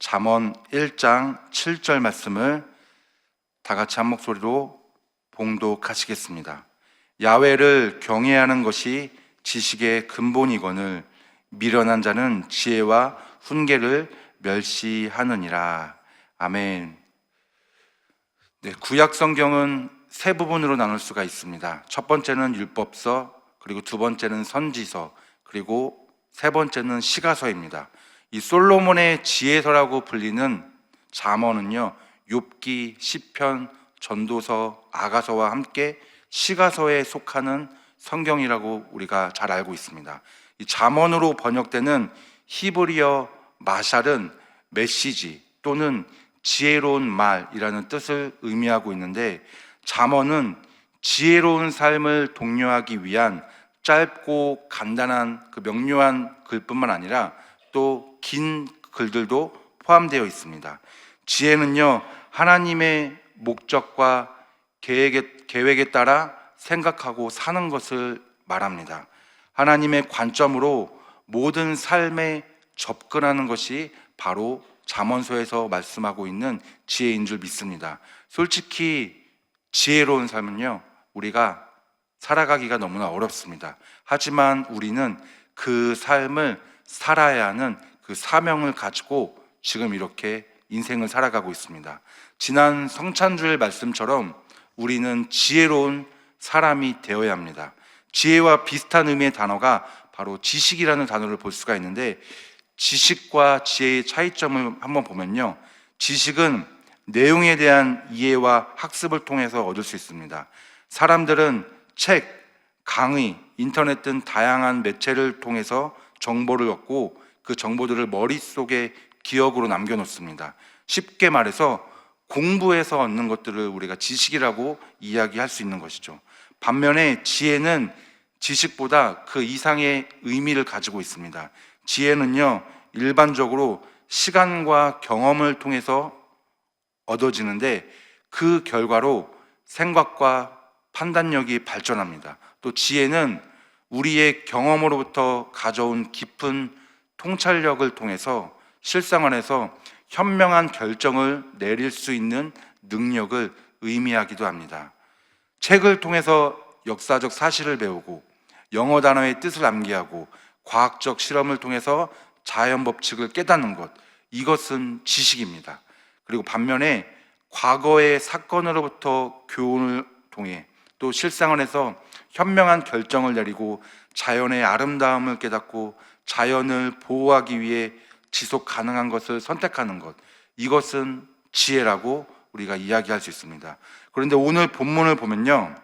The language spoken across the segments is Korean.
잠언 1장 7절 말씀을 다 같이 한 목소리로 봉독하시겠습니다. 야외를 경외하는 것이 지식의 근본이거늘 미련한 자는 지혜와 훈계를 멸시하느니라. 아멘. 네, 구약 성경은 세 부분으로 나눌 수가 있습니다. 첫 번째는 율법서, 그리고 두 번째는 선지서, 그리고 세 번째는 시가서입니다. 이 솔로몬의 지혜서라고 불리는 잠언은요. 욥기, 시편, 전도서, 아가서와 함께 시가서에 속하는 성경이라고 우리가 잘 알고 있습니다. 이 잠언으로 번역되는 히브리어 마샬은 메시지 또는 지혜로운 말이라는 뜻을 의미하고 있는데 잠언은 지혜로운 삶을 독려하기 위한 짧고 간단한 그 명료한 글뿐만 아니라 또 긴 글들도 포함되어 있습니다. 지혜는요, 하나님의 목적과 계획에, 계획에 따라 생각하고 사는 것을 말합니다. 하나님의 관점으로 모든 삶에 접근하는 것이 바로 잠언서에서 말씀하고 있는 지혜인 줄 믿습니다. 솔직히 지혜로운 삶은요, 우리가 살아가기가 너무나 어렵습니다. 하지만 우리는 그 삶을 살아야 하는 그 사명을 가지고 지금 이렇게 인생을 살아가고 있습니다. 지난 성찬주일 말씀처럼 우리는 지혜로운 사람이 되어야 합니다. 지혜와 비슷한 의미의 단어가 바로 지식이라는 단어를 볼 수가 있는데 지식과 지혜의 차이점을 한번 보면요. 지식은 내용에 대한 이해와 학습을 통해서 얻을 수 있습니다. 사람들은 책, 강의, 인터넷 등 다양한 매체를 통해서 정보를 얻고 그 정보들을 머릿속에 기억으로 남겨놓습니다. 쉽게 말해서 공부해서 얻는 것들을 우리가 지식이라고 이야기할 수 있는 것이죠. 반면에 지혜는 지식보다 그 이상의 의미를 가지고 있습니다. 지혜는요, 일반적으로 시간과 경험을 통해서 얻어지는데 그 결과로 생각과 판단력이 발전합니다. 또 지혜는 우리의 경험으로부터 가져온 깊은 통찰력을 통해서 실생활에서 현명한 결정을 내릴 수 있는 능력을 의미하기도 합니다. 책을 통해서 역사적 사실을 배우고 영어 단어의 뜻을 암기하고 과학적 실험을 통해서 자연 법칙을 깨닫는 것 이것은 지식입니다. 그리고 반면에 과거의 사건으로부터 교훈을 통해 또 실생활에서 현명한 결정을 내리고 자연의 아름다움을 깨닫고 자연을 보호하기 위해 지속 가능한 것을 선택하는 것 이것은 지혜라고 우리가 이야기할 수 있습니다. 그런데 오늘 본문을 보면요.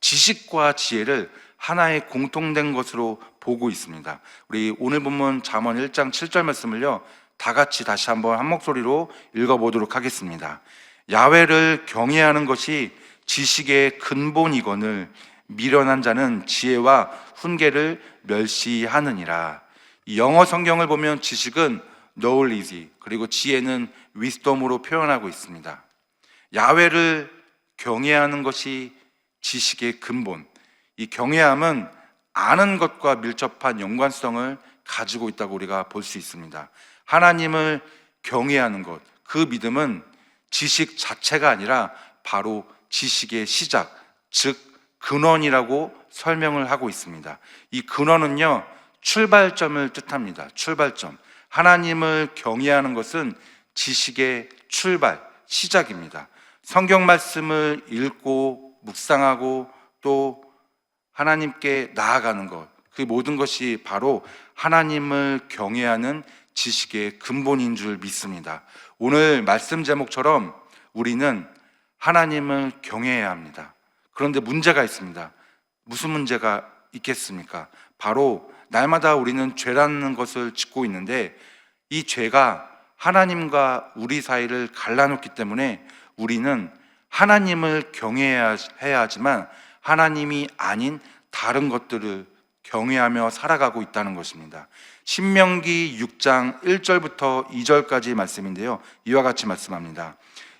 지식과 지혜를 하나의 공통된 것으로 보고 있습니다. 우리 오늘 본문 잠언 1장 7절 말씀을요. 다 같이 다시 한번 한 목소리로 읽어 보도록 하겠습니다. 야외를 경외하는 것이 지식의 근본이거늘 미련한 자는 지혜와 훈계를 멸시하느니라. 이 영어 성경을 보면 지식은 knowledge 그리고 지혜는 wisdom으로 표현하고 있습니다. 야외를 경외하는 것이 지식의 근본. 이 경외함은 아는 것과 밀접한 연관성을 가지고 있다고 우리가 볼 수 있습니다. 하나님을 경외하는 것, 그 믿음은 지식 자체가 아니라 바로 지식의 시작, 즉 근원이라고 설명을 하고 있습니다. 이 근원은요, 출발점을 뜻합니다. 출발점. 하나님을 경외하는 것은 지식의 출발, 시작입니다. 성경 말씀을 읽고 묵상하고 또 하나님께 나아가는 것, 그 모든 것이 바로 하나님을 경외하는 지식의 근본인 줄 믿습니다. 오늘 말씀 제목처럼 우리는 하나님을 경외해야 합니다. 그런데 문제가 있습니다. 무슨 문제가 있겠습니까? 바로 날마다 우리는 죄라는 것을 짓고 있는데 이 죄가 하나님과 우리 사이를 갈라놓기 때문에 우리는 하나님을 경외해야 하지만 하나님이 아닌 다른 것들을 경외하며 살아가고 있다는 것입니다. 신명기 6장 1절부터 2절까지 말씀인데요. 이와 같이 말씀합니다.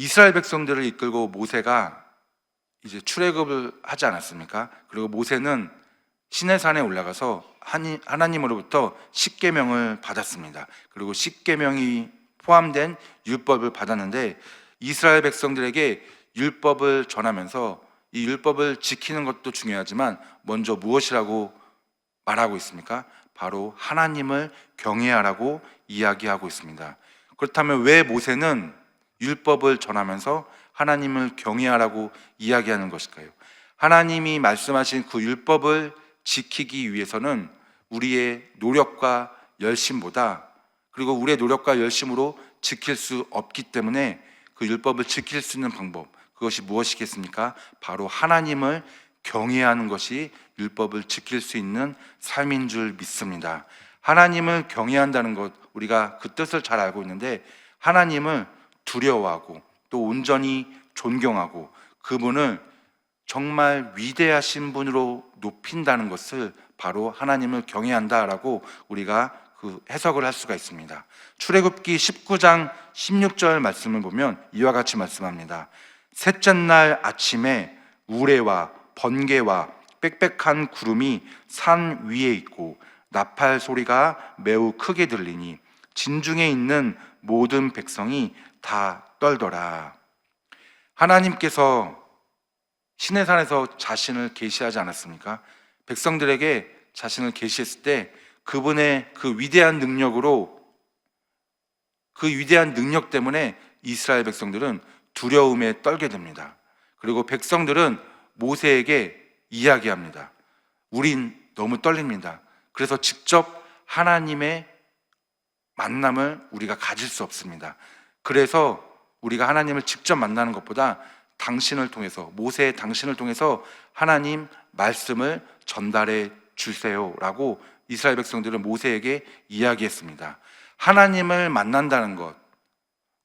이스라엘 백성들을 이끌고 모세가 이제 출애굽을 하지 않았습니까? 그리고 모세는 시내산에 올라가서 하나님으로부터 십계명을 받았습니다. 그리고 십계명이 포함된 율법을 받았는데 이스라엘 백성들에게 율법을 전하면서 이 율법을 지키는 것도 중요하지만 먼저 무엇이라고 말하고 있습니까? 바로 하나님을 경외하라고 이야기하고 있습니다. 그렇다면 왜 모세는 율법을 전하면서 하나님을 경외하라고 이야기하는 것일까요? 하나님이 말씀하신 그 율법을 지키기 위해서는 우리의 노력과 열심보다 그리고 우리의 노력과 열심으로 지킬 수 없기 때문에 그 율법을 지킬 수 있는 방법 그것이 무엇이겠습니까? 바로 하나님을 경외하는 것이 율법을 지킬 수 있는 삶인 줄 믿습니다. 하나님을 경외한다는 것 우리가 그 뜻을 잘 알고 있는데 하나님을 두려워하고 또 온전히 존경하고 그분을 정말 위대하신 분으로 높인다는 것을 바로 하나님을 경외한다라고 우리가 그 해석을 할 수가 있습니다. 출애굽기 19장 16절 말씀을 보면 이와 같이 말씀합니다. 셋째 날 아침에 우레와 번개와 빽빽한 구름이 산 위에 있고 나팔 소리가 매우 크게 들리니 진중에 있는 모든 백성이 다 떨더라. 하나님께서 신의 산에서 자신을 계시하지 않았습니까? 백성들에게 자신을 계시했을 때 그분의 그 위대한 능력으로 그 위대한 능력 때문에 이스라엘 백성들은 두려움에 떨게 됩니다. 그리고 백성들은 모세에게 이야기합니다. 우린 너무 떨립니다. 그래서 직접 하나님의 만남을 우리가 가질 수 없습니다. 그래서 우리가 하나님을 직접 만나는 것보다 당신을 통해서 모세의 당신을 통해서 하나님 말씀을 전달해 주세요라고 이스라엘 백성들은 모세에게 이야기했습니다. 하나님을 만난다는 것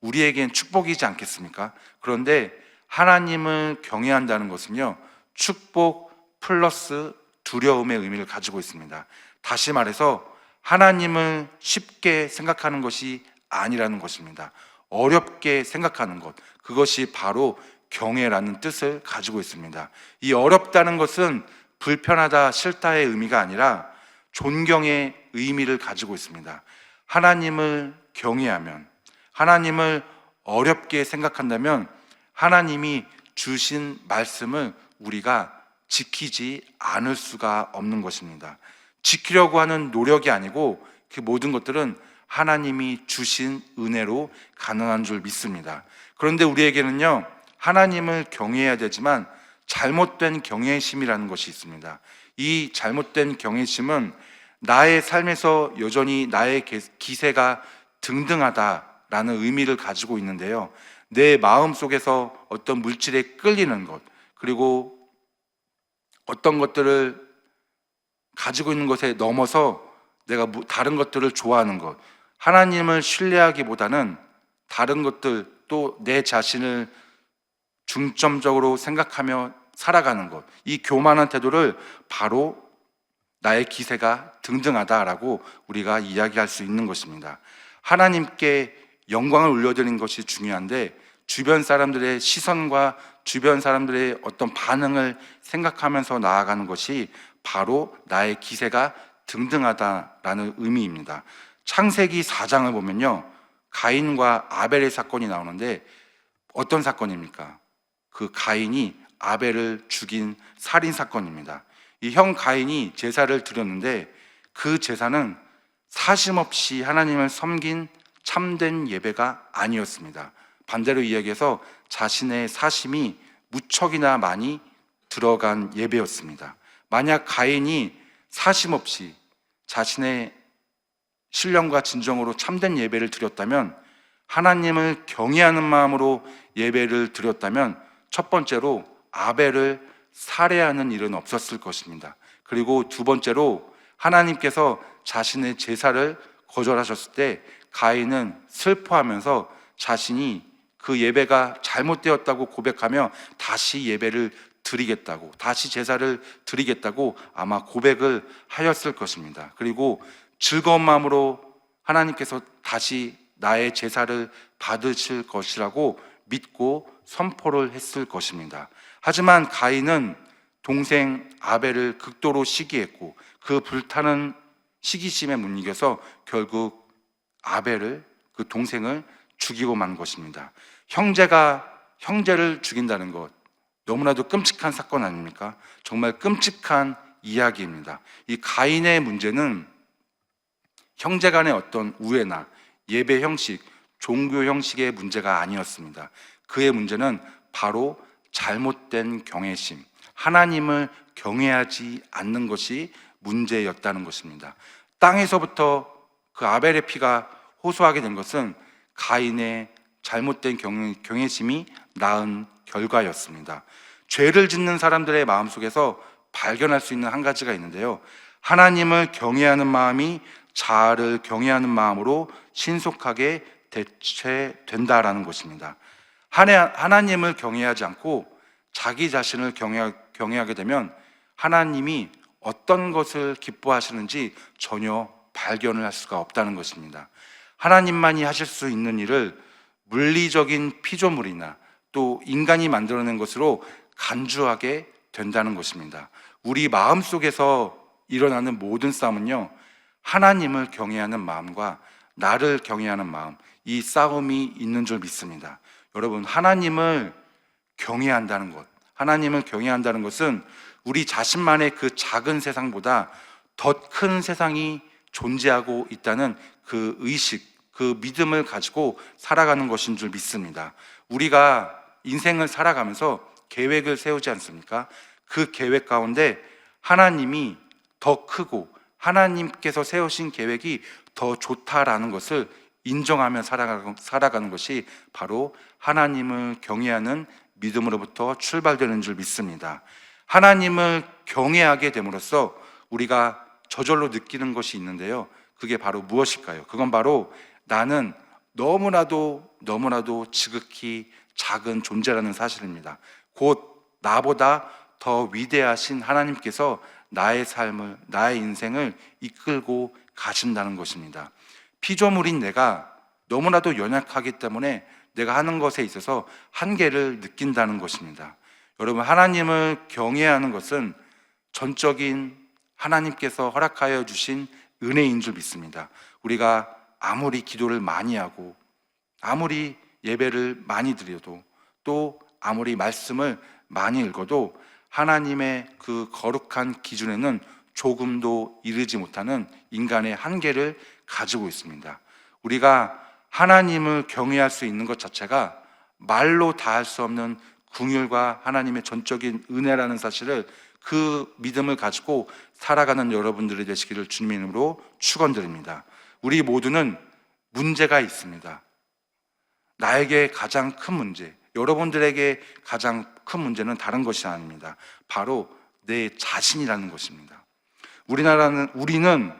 우리에겐 축복이지 않겠습니까? 그런데 하나님을 경외한다는 것은요. 축복 플러스 두려움의 의미를 가지고 있습니다. 다시 말해서 하나님을 쉽게 생각하는 것이 아니라는 것입니다. 어렵게 생각하는 것. 그것이 바로 경외라는 뜻을 가지고 있습니다. 이 어렵다는 것은 불편하다, 싫다의 의미가 아니라 존경의 의미를 가지고 있습니다. 하나님을 경외하면, 하나님을 어렵게 생각한다면 하나님이 주신 말씀을 우리가 지키지 않을 수가 없는 것입니다. 지키려고 하는 노력이 아니고 그 모든 것들은 하나님이 주신 은혜로 가능한 줄 믿습니다. 그런데 우리에게는요, 하나님을 경외해야 되지만 잘못된 경외심이라는 것이 있습니다. 이 잘못된 경외심은 나의 삶에서 여전히 나의 개- 기세가 등등하다라는 의미를 가지고 있는데요. 내 마음 속에서 어떤 물질에 끌리는 것, 그리고 어떤 것들을 가지고 있는 것에 넘어서 내가 무- 다른 것들을 좋아하는 것, 하나님을 신뢰하기보다는 다른 것들 또 내 자신을 중점적으로 생각하며 살아가는 것, 이 교만한 태도를 바로 나의 기세가 등등하다라고 우리가 이야기할 수 있는 것입니다. 하나님께 영광을 올려드리는 것이 중요한데 주변 사람들의 시선과 주변 사람들의 어떤 반응을 생각하면서 나아가는 것이 바로 나의 기세가 등등하다라는 의미입니다. 창세기 4장을 보면요. 가인과 아벨의 사건이 나오는데 어떤 사건입니까? 그 가인이 아벨을 죽인 살인 사건입니다. 이 형 가인이 제사를 드렸는데 그 제사는 사심 없이 하나님을 섬긴 참된 예배가 아니었습니다. 반대로 이야기해서 자신의 사심이 무척이나 많이 들어간 예배였습니다. 만약 가인이 사심 없이 자신의 신령과 진정으로 참된 예배를 드렸다면 하나님을 경외하는 마음으로 예배를 드렸다면 첫 번째로 아벨을 살해하는 일은 없었을 것입니다. 그리고 두 번째로 하나님께서 자신의 제사를 거절하셨을 때 가인은 슬퍼하면서 자신이 그 예배가 잘못되었다고 고백하며 다시 예배를 드리겠다고 다시 제사를 드리겠다고 아마 고백을 하였을 것입니다. 그리고 즐거운 마음으로 하나님께서 다시 나의 제사를 받으실 것이라고 믿고 선포를 했을 것입니다. 하지만 가인은 동생 아벨을 극도로 시기했고 그 불타는 시기심에 못 이겨서 결국 아벨을 그 동생을 죽이고 만 것입니다. 형제가 형제를 죽인다는 것 너무나도 끔찍한 사건 아닙니까? 정말 끔찍한 이야기입니다. 이 가인의 문제는 형제 간의 어떤 우애나 예배 형식, 종교 형식의 문제가 아니었습니다. 그의 문제는 바로 잘못된 경외심, 하나님을 경외하지 않는 것이 문제였다는 것입니다. 땅에서부터 그 아벨의 피가 호소하게 된 것은 가인의 잘못된 경외, 경외심이 낳은 결과였습니다. 죄를 짓는 사람들의 마음 속에서 발견할 수 있는 한 가지가 있는데요. 하나님을 경외하는 마음이 자아를 경외하는 마음으로 신속하게 대체된다라는 것입니다. 하나- 하나님을 경외하지 않고 자기 자신을 경외하, 경외하게 되면 하나님이 어떤 것을 기뻐하시는지 전혀 발견을 할 수가 없다는 것입니다. 하나님만이 하실 수 있는 일을 물리적인 피조물이나 또 인간이 만들어낸 것으로 간주하게 된다는 것입니다. 우리 마음 속에서 일어나는 모든 싸움은요, 하나님을 경외하는 마음과 나를 경외하는 마음, 이 싸움이 있는 줄 믿습니다. 여러분, 하나님을 경외한다는 것, 하나님을 경외한다는 것은 우리 자신만의 그 작은 세상보다 더 큰 세상이 존재하고 있다는 그 의식, 그 믿음을 가지고 살아가는 것인 줄 믿습니다. 우리가 인생을 살아가면서 계획을 세우지 않습니까? 그 계획 가운데 하나님이 더 크고 하나님께서 세우신 계획이 더 좋다라는 것을 인정하며 살아가- 살아가는 것이 바로 하나님을 경외하는 믿음으로부터 출발되는 줄 믿습니다. 하나님을 경외하게 됨으로써 우리가 저절로 느끼는 것이 있는데요. 그게 바로 무엇일까요? 그건 바로 나는 너무나도 너무나도 지극히 작은 존재라는 사실입니다. 곧 나보다 더 위대하신 하나님께서 나의 삶을, 나의 인생을 이끌고 가신다는 것입니다. 피조물인 내가 너무나도 연약하기 때문에 내가 하는 것에 있어서 한계를 느낀다는 것입니다. 여러분, 하나님을 경외하는 것은 전적인 하나님께서 허락하여 주신 은혜인 줄 믿습니다. 우리가 아무리 기도를 많이 하고 아무리 예배를 많이 드려도 또 아무리 말씀을 많이 읽어도 하나님의 그 거룩한 기준에는 조금도 이르지 못하는 인간의 한계를 가지고 있습니다. 우리가 하나님을 경외할 수 있는 것 자체가 말로 다 할 수 없는 궁율과 하나님의 전적인 은혜라는 사실을 그 믿음을 가지고 살아가는 여러분들이 되시기를 주님의 이름으로 축원드립니다. 우리 모두는 문제가 있습니다. 나에게 가장 큰 문제, 여러분들에게 가장 큰 문제는 다른 것이 아닙니다. 바로 내 자신이라는 것입니다. 우리나라는 우리는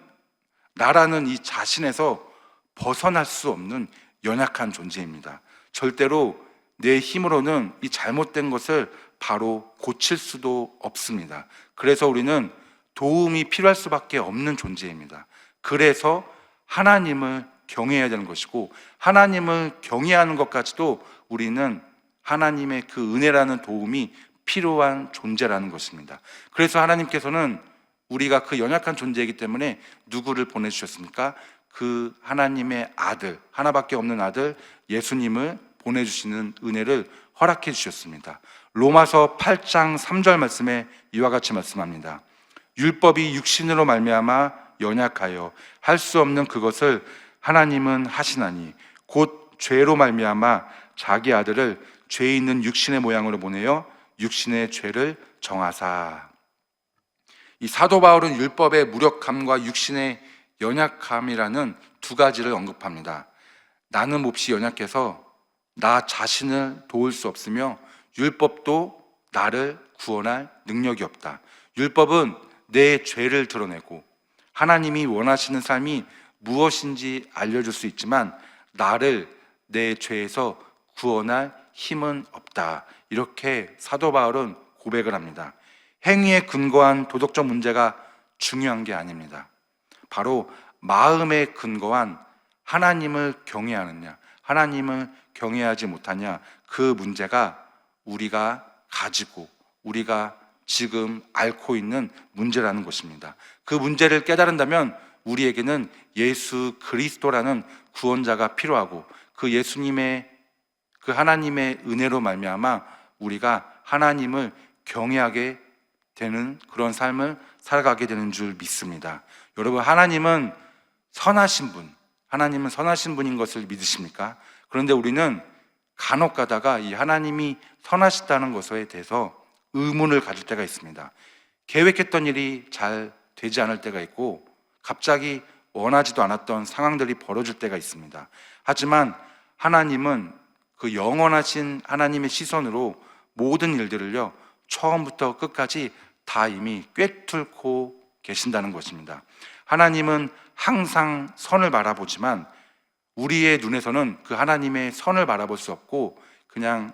나라는 이 자신에서 벗어날 수 없는 연약한 존재입니다. 절대로 내 힘으로는 이 잘못된 것을 바로 고칠 수도 없습니다. 그래서 우리는 도움이 필요할 수밖에 없는 존재입니다. 그래서 하나님을 경외해야 되는 것이고 하나님을 경외하는 것까지도 우리는 하나님의 그 은혜라는 도움이 필요한 존재라는 것입니다. 그래서 하나님께서는 우리가 그 연약한 존재이기 때문에 누구를 보내주셨습니까? 그 하나님의 아들, 하나밖에 없는 아들 예수님을 보내주시는 은혜를 허락해 주셨습니다. 로마서 8장 3절 말씀에 이와 같이 말씀합니다. 율법이 육신으로 말미암아 연약하여 할 수 없는 그것을 하나님은 하시나니 곧 죄로 말미암아 자기 아들을 죄 있는 육신의 모양으로 보내어 육신의 죄를 정하사 이 사도 바울은 율법의 무력함과 육신의 연약함이라는 두 가지를 언급합니다. 나는 몹시 연약해서 나 자신을 도울 수 없으며 율법도 나를 구원할 능력이 없다. 율법은 내 죄를 드러내고 하나님이 원하시는 삶이 무엇인지 알려줄 수 있지만 나를 내 죄에서 구원할 힘은 없다. 이렇게 사도 바울은 고백을 합니다. 행위에 근거한 도덕적 문제가 중요한 게 아닙니다. 바로 마음에 근거한 하나님을 경외하느냐, 하나님을 경외하지 못하냐, 그 문제가 우리가 가지고 우리가 지금 앓고 있는 문제라는 것입니다. 그 문제를 깨달은다면 우리에게는 예수 그리스도라는 구원자가 필요하고 그 예수님의 그 하나님의 은혜로 말미암아 우리가 하나님을 경외하게 되는 그런 삶을 살아가게 되는 줄 믿습니다. 여러분 하나님은 선하신 분, 하나님은 선하신 분인 것을 믿으십니까? 그런데 우리는 간혹 가다가 이 하나님이 선하시다는 것에 대해서 의문을 가질 때가 있습니다. 계획했던 일이 잘 되지 않을 때가 있고 갑자기 원하지도 않았던 상황들이 벌어질 때가 있습니다. 하지만 하나님은 그 영원하신 하나님의 시선으로 모든 일들을요, 처음부터 끝까지 다 이미 꿰뚫고 계신다는 것입니다. 하나님은 항상 선을 바라보지만 우리의 눈에서는 그 하나님의 선을 바라볼 수 없고 그냥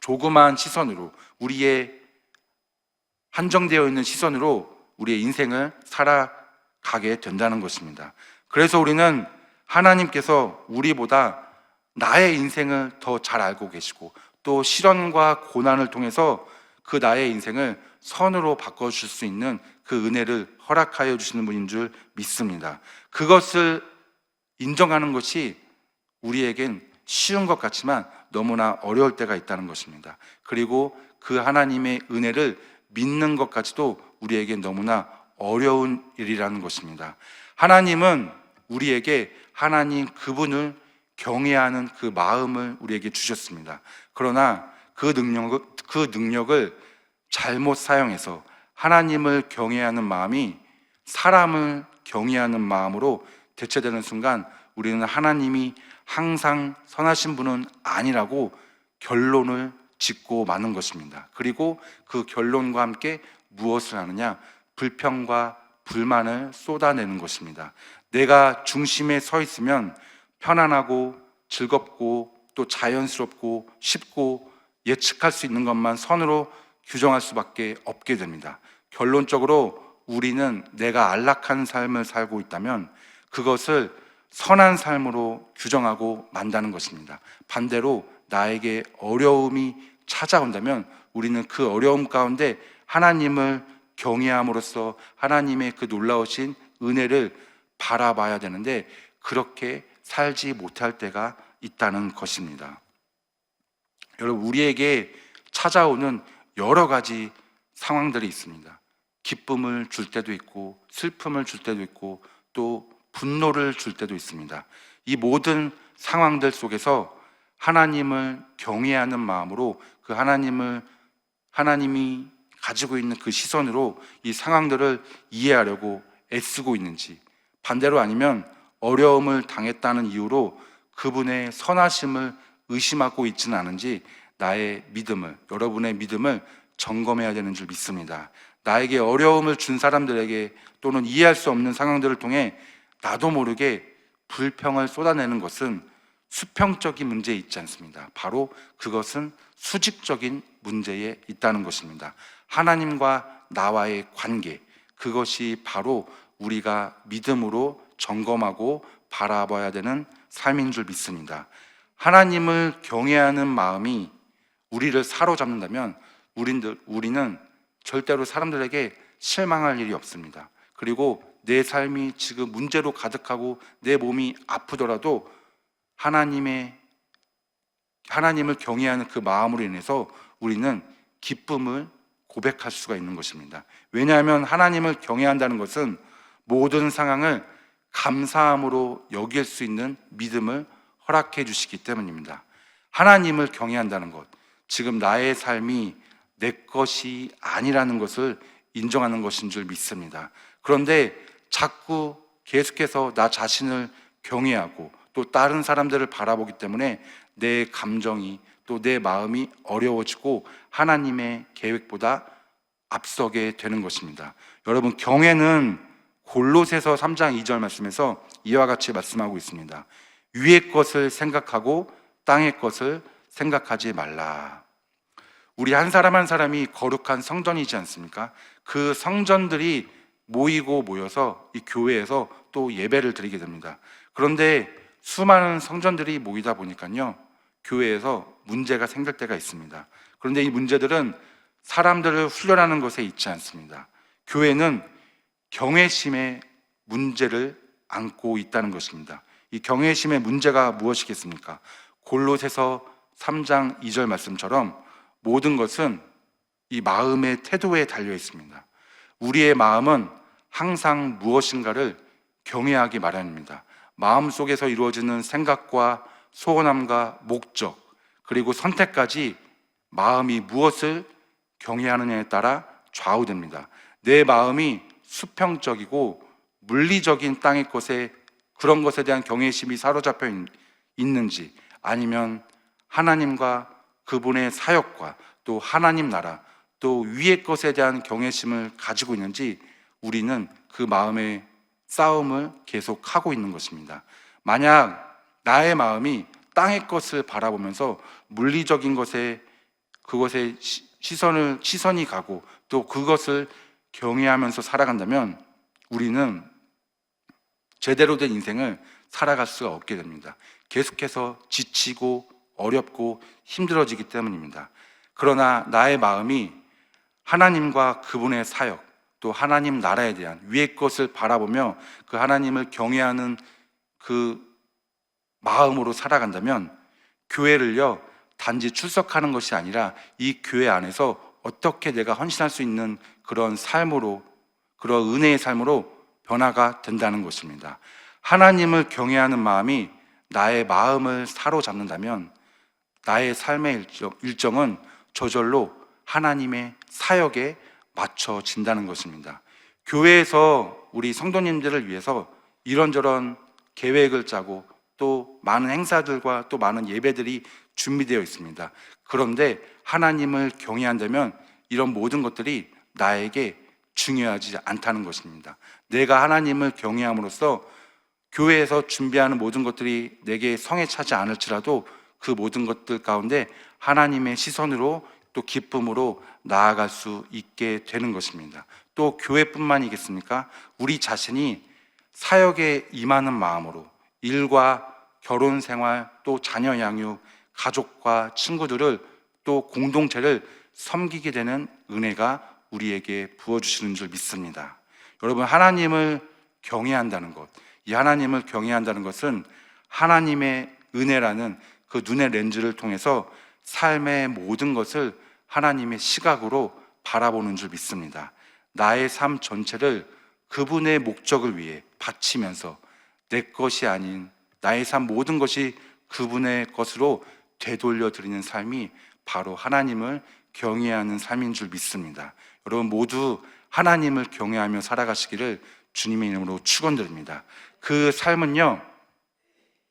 조그마한 시선으로 우리의 한정되어 있는 시선으로 우리의 인생을 살아가게 된다는 것입니다. 그래서 우리는 하나님께서 우리보다 나의 인생을 더 잘 알고 계시고 또 시련과 고난을 통해서 그 나의 인생을 선으로 바꿔줄 수 있는 그 은혜를 허락하여 주시는 분인 줄 믿습니다. 그것을 인정하는 것이 우리에겐 쉬운 것 같지만 너무나 어려울 때가 있다는 것입니다. 그리고 그 하나님의 은혜를 믿는 것까지도 우리에게 너무나 어려운 일이라는 것입니다. 하나님은 우리에게 하나님 그분을 경외하는 그 마음을 우리에게 주셨습니다. 그러나 그 능력을, 그 능력을 잘못 사용해서 하나님을 경외하는 마음이 사람을 경외하는 마음으로 대체되는 순간 우리는 하나님이 항상 선하신 분은 아니라고 결론을 짓고 마는 것입니다. 그리고 그 결론과 함께 무엇을 하느냐? 불평과 불만을 쏟아내는 것입니다. 내가 중심에 서 있으면 편안하고 즐겁고 또 자연스럽고 쉽고 예측할 수 있는 것만 선으로 규정할 수밖에 없게 됩니다. 결론적으로 우리는 내가 안락한 삶을 살고 있다면 그것을 선한 삶으로 규정하고 만다는 것입니다. 반대로 나에게 어려움이 찾아온다면 우리는 그 어려움 가운데 하나님을 경외함으로써 하나님의 그 놀라우신 은혜를 바라봐야 되는데 그렇게 살지 못할 때가 있다는 것입니다. 여러분, 우리에게 찾아오는 여러 가지 상황들이 있습니다. 기쁨을 줄 때도 있고, 슬픔을 줄 때도 있고, 또 분노를 줄 때도 있습니다. 이 모든 상황들 속에서 하나님을 경외하는 마음으로 그 하나님을, 하나님이 가지고 있는 그 시선으로 이 상황들을 이해하려고 애쓰고 있는지, 반대로 아니면 어려움을 당했다는 이유로 그분의 선하심을 의심하고 있지는 않은지 나의 믿음을, 여러분의 믿음을 점검해야 되는 줄 믿습니다. 나에게 어려움을 준 사람들에게 또는 이해할 수 없는 상황들을 통해 나도 모르게 불평을 쏟아내는 것은 수평적인 문제에 있지 않습니다. 바로 그것은 수직적인 문제에 있다는 것입니다. 하나님과 나와의 관계, 그것이 바로 우리가 믿음으로 점검하고 바라봐야 되는 삶인 줄 믿습니다. 하나님을 경외하는 마음이 우리를 사로잡는다면 우린들, 우리는 절대로 사람들에게 실망할 일이 없습니다. 그리고 내 삶이 지금 문제로 가득하고 내 몸이 아프더라도 하나님의 하나님을 경외하는 그 마음으로 인해서 우리는 기쁨을 고백할 수가 있는 것입니다. 왜냐하면 하나님을 경외한다는 것은 모든 상황을 감사함으로 여길 수 있는 믿음을 허락해 주시기 때문입니다. 하나님을 경외한다는 것, 지금 나의 삶이 내 것이 아니라는 것을 인정하는 것인 줄 믿습니다. 그런데 자꾸 계속해서 나 자신을 경외하고 또 다른 사람들을 바라보기 때문에 내 감정이 또 내 마음이 어려워지고 하나님의 계획보다 앞서게 되는 것입니다. 여러분, 경외는 골로새서 3장 2절 말씀에서 이와 같이 말씀하고 있습니다. 위의 것을 생각하고 땅의 것을 생각하지 말라. 우리 한 사람 한 사람이 거룩한 성전이지 않습니까? 그 성전들이 모이고 모여서 이 교회에서 또 예배를 드리게 됩니다. 그런데 수많은 성전들이 모이다 보니까요, 교회에서 문제가 생길 때가 있습니다. 그런데 이 문제들은 사람들을 훈련하는 것에 있지 않습니다. 교회는 경외심의 문제를 안고 있다는 것입니다. 이 경외심의 문제가 무엇이겠습니까? 골로새서 3장 2절 말씀처럼 모든 것은 이 마음의 태도에 달려 있습니다. 우리의 마음은 항상 무엇인가를 경외하기 마련입니다. 마음 속에서 이루어지는 생각과 소원함과 목적, 그리고 선택까지 마음이 무엇을 경외하느냐에 따라 좌우됩니다. 내 마음이 수평적이고 물리적인 땅의 것에 그런 것에 대한 경외심이 사로잡혀 있- 있는지 아니면 하나님과 그분의 사역과 또 하나님 나라 또 위의 것에 대한 경외심을 가지고 있는지 우리는 그 마음의 싸움을 계속 하고 있는 것입니다. 만약 나의 마음이 땅의 것을 바라보면서 물리적인 것에 그것에 시- 시선을 시선이 가고 또 그것을 경외하면서 살아간다면 우리는 제대로 된 인생을 살아갈 수가 없게 됩니다. 계속해서 지치고 어렵고 힘들어지기 때문입니다. 그러나 나의 마음이 하나님과 그분의 사역, 또 하나님 나라에 대한 위의 것을 바라보며 그 하나님을 경외하는 그 마음으로 살아간다면 교회를요, 단지 출석하는 것이 아니라 이 교회 안에서 어떻게 내가 헌신할 수 있는 그런 삶으로, 그런 은혜의 삶으로 변화가 된다는 것입니다. 하나님을 경외하는 마음이 나의 마음을 사로잡는다면 나의 삶의 일정, 일정은 저절로 하나님의 사역에 맞춰진다는 것입니다. 교회에서 우리 성도님들을 위해서 이런저런 계획을 짜고 또 많은 행사들과 또 많은 예배들이 준비되어 있습니다. 그런데 하나님을 경외한다면 이런 모든 것들이 나에게 중요하지 않다는 것입니다. 내가 하나님을 경외함으로써 교회에서 준비하는 모든 것들이 내게 성에 차지 않을지라도 그 모든 것들 가운데 하나님의 시선으로 또 기쁨으로 나아갈 수 있게 되는 것입니다. 또 교회뿐만이겠습니까? 우리 자신이 사역에 임하는 마음으로 일과 결혼 생활 또 자녀 양육, 가족과 친구들을 또 공동체를 섬기게 되는 은혜가 우리에게 부어주시는 줄 믿습니다. 여러분, 하나님을 경외한다는 것, 이 하나님을 경외한다는 것은 하나님의 은혜라는 그 눈의 렌즈를 통해서 삶의 모든 것을 하나님의 시각으로 바라보는 줄 믿습니다. 나의 삶 전체를 그분의 목적을 위해 바치면서 내 것이 아닌 나의 삶 모든 것이 그분의 것으로 되돌려 드리는 삶이 바로 하나님을 경외하는 삶인 줄 믿습니다. 여러분 모두 하나님을 경외하며 살아가시기를 주님의 이름으로 축원드립니다. 그 삶은요.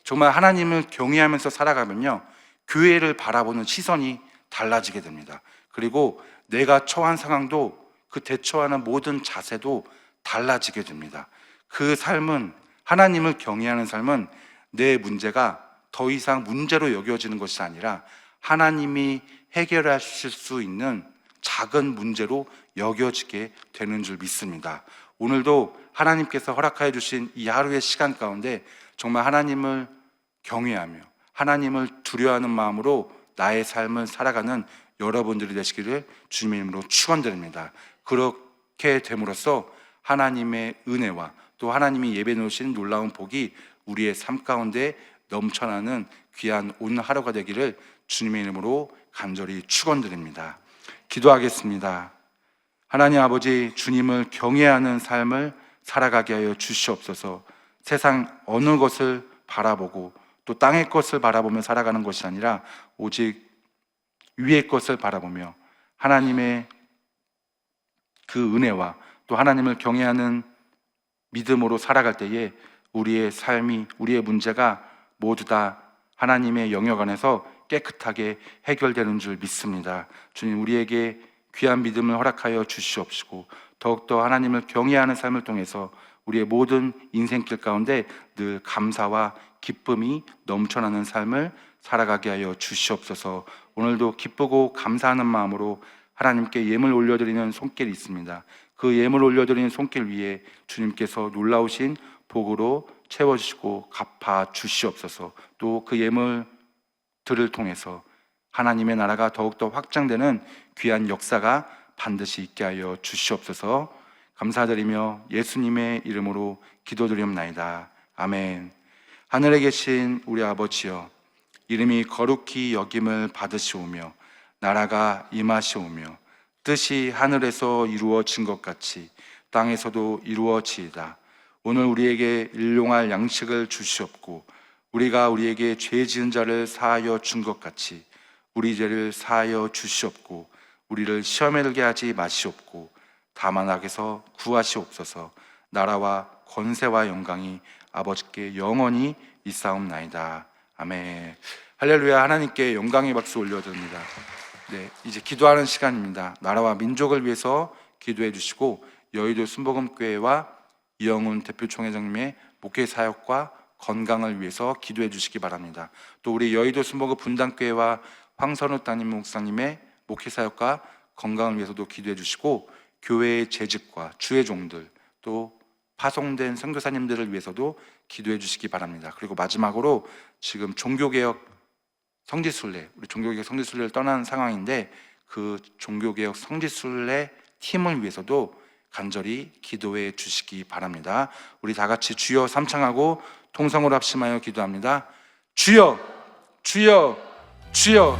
정말 하나님을 경외하면서 살아가면요. 교회를 바라보는 시선이 달라지게 됩니다. 그리고 내가 처한 상황도 그 대처하는 모든 자세도 달라지게 됩니다. 그 삶은 하나님을 경외하는 삶은 내 문제가 더 이상 문제로 여겨지는 것이 아니라 하나님이 해결하실 수 있는 작은 문제로 여겨지게 되는 줄 믿습니다. 오늘도 하나님께서 허락하여 주신 이 하루의 시간 가운데 정말 하나님을 경외하며 하나님을 두려워하는 마음으로 나의 삶을 살아가는 여러분들이 되시기를 주님의 이름으로 축원드립니다. 그렇게 됨으로써 하나님의 은혜와 또 하나님이 예배 놓으신 놀라운 복이 우리의 삶 가운데 넘쳐나는 귀한 오늘 하루가 되기를 주님의 이름으로 간절히 축원드립니다. 기도하겠습니다. 하나님 아버지 주님을 경외하는 삶을 살아가게 하여 주시옵소서. 세상 어느 것을 바라보고 또 땅의 것을 바라보며 살아가는 것이 아니라 오직 위의 것을 바라보며 하나님의 그 은혜와 또 하나님을 경외하는 믿음으로 살아갈 때에 우리의 삶이 우리의 문제가 모두 다 하나님의 영역 안에서 깨끗하게 해결되는 줄 믿습니다. 주님 우리에게 귀한 믿음을 허락하여 주시옵시고 더욱더 하나님을 경외하는 삶을 통해서 우리의 모든 인생길 가운데 늘 감사와 기쁨이 넘쳐나는 삶을 살아가게 하여 주시옵소서. 오늘도 기쁘고 감사하는 마음으로 하나님께 예물 올려드리는 손길이 있습니다. 그 예물 올려드리는 손길 위에 주님께서 놀라우신 복으로 채워주시고 갚아 주시옵소서. 또 그 예물들을 통해서 하나님의 나라가 더욱더 확장되는 귀한 역사가 반드시 있게 하여 주시옵소서. 감사드리며 예수님의 이름으로 기도드리옵나이다. 아멘. 하늘에 계신 우리 아버지여, 이름이 거룩히 여김을 받으시오며 나라가 임하시오며 뜻이 하늘에서 이루어진 것 같이 땅에서도 이루어지이다. 오늘 우리에게 일용할 양식을 주시옵고 우리가 우리에게 죄 지은 자를 사하여 준 것 같이 우리 죄를 사하여 주시옵고 우리를 시험에 들게 하지 마시옵고 다만 악에서 구하시옵소서. 나라와 권세와 영광이 아버지께 영원히 있사옵나이다. 아멘. 할렐루야. 하나님께 영광의 박수 올려드립니다. 네 이제 기도하는 시간입니다. 나라와 민족을 위해서 기도해 주시고 여의도 순복음교회와 이영훈 대표총회장님의 목회 사역과 건강을 위해서 기도해 주시기 바랍니다. 또 우리 여의도 순복음 분당교회와 황선우 따님 목사님의 목회 사역과 건강을 위해서도 기도해 주시고 교회의 재직과 주의 종들 또 파송된 선교사님들을 위해서도 기도해 주시기 바랍니다. 그리고 마지막으로 지금 종교개혁 성지순례 우리 종교개혁 성지순례를 떠난 상황인데 그 종교개혁 성지순례 팀을 위해서도 간절히 기도해 주시기 바랍니다. 우리 다 같이 주여 삼창하고 통성으로 합심하여 기도합니다. 주여, 주여, 주여.